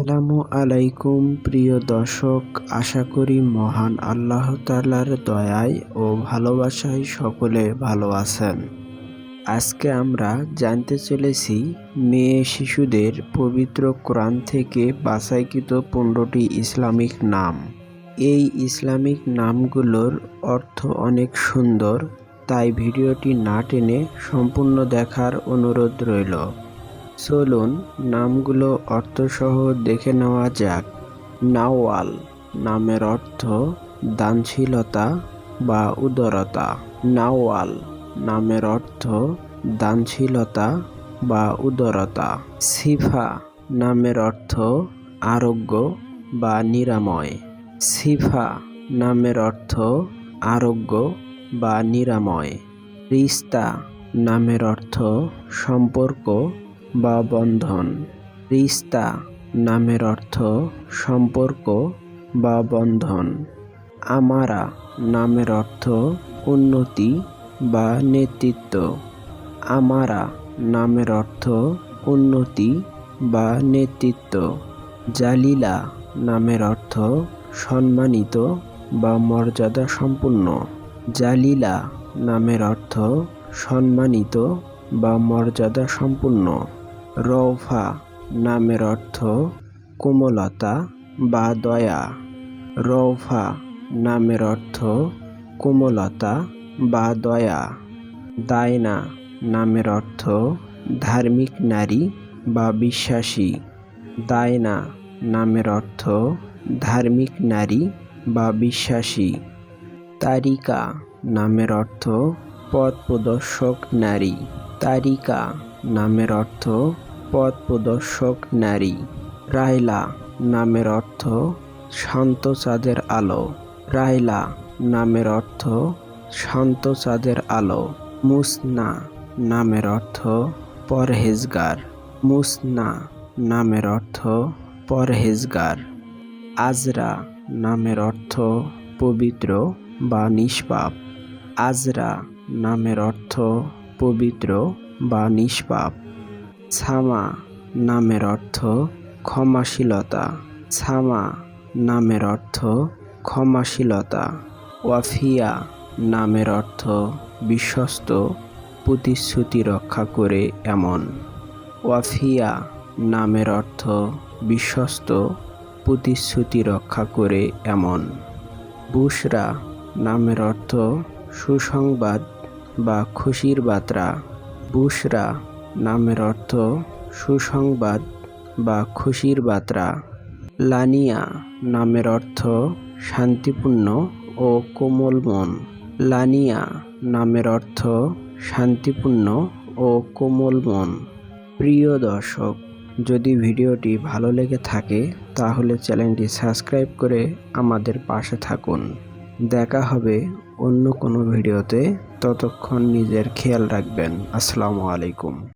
আসসালামু আলাইকুম, প্রিয় দর্শক। আশা করি মহান আল্লাহ তাআলার দয়ায় ও ভালোবাসায় সকলে ভালো আছেন। আজকে আমরা জানতে চলেছি, মেয়ে শিশুদের পবিত্র কোরআন থেকে বাছাইকৃত পনেরোটি ইসলামিক নাম। এই ইসলামিক নামগুলোর অর্থ অনেক সুন্দর, তাই ভিডিওটি না টেনে সম্পূর্ণ দেখার অনুরোধ রইল। চলুন নামগুলো অর্থসহ দেখে নেওয়া যাক। নাওয়াল, নামের অর্থ দানশীলতা বা উদারতা। নাওয়াল, নামের অর্থ দানশীলতা বা উদারতা। সিফা, নামের অর্থ আরোগ্য বা নিরাময়। সিফা, নামের অর্থ আরোগ্য বা নিরাময়। রিস্তা, নামের অর্থ সম্পর্ক বা বন্ধন। রিস্তা নামের অর্থ সম্পর্ক বা বন্ধন। আমারা নামের অর্থ উন্নতি বা নেতৃত্ব। আমারা নামের অর্থ উন্নতি বা নেতৃত্ব। জালিলা নামের অর্থ সম্মানিত বা মর্যাদা সম্পূর্ণ। জালিলা নামের অর্থ সম্মানিত বা মর্যাদা সম্পূর্ণ। রৌফা নামের অর্থ কোমলতা বা দয়া। রৌফা নামের অর্থ কোমলতা বা দয়া। দায়না নামের অর্থ ধার্মিক নারী বা বিশ্বাসী। দায়না নামের অর্থ ধার্মিক নারী বা বিশ্বাসী। তারিকা নামের অর্থ পথ প্রদর্শক নারী। তারিকা নামের অর্থ পথ প্রদর্শক নারী। রায়লা নামের অর্থ শান্ত চাঁদের আলো। রায়লা নামের অর্থ শান্ত চাঁদের আলো। মুসনা, নামের অর্থ পরহেজগার। মুসনা, নামের অর্থ পরহেজগার। আজরা, নামের অর্থ পবিত্র বা নিষ্পাপ। আজরা, নামের অর্থ পবিত্র বা নিষ্পাপ। ছামা নামের অর্থ ক্ষমাশীলতা। ছামা নামের অর্থ ক্ষমাশীলতা। ওয়াফিয়া নামের অর্থ বিশ্বস্ত, প্রতিশ্রুতি রক্ষা করে এমন। ওয়াফিয়া নামের অর্থ বিশ্বস্ত, প্রতিশ্রুতি রক্ষা করে এমন। বুশরা নামের অর্থ সুসংবাদ বা খুশির বার্তা। বুশরা নামের অর্থ সুসংবাদ বা খুশির বার্তা। লানিয়া নামের অর্থ শান্তিপূর্ণ ও কোমল মন। লানিয়া নামের অর্থ শান্তিপূর্ণ ও কোমল মন। প্রিয় দর্শক, যদি ভিডিওটি ভালো লেগে থাকে, তাহলে চ্যানেলটি সাবস্ক্রাইব করে আমাদের পাশে থাকুন। দেখা হবে অন্য কোনো ভিডিওতে। ততক্ষণ নিজের খেয়াল রাখবেন। আসসালামু আলাইকুম।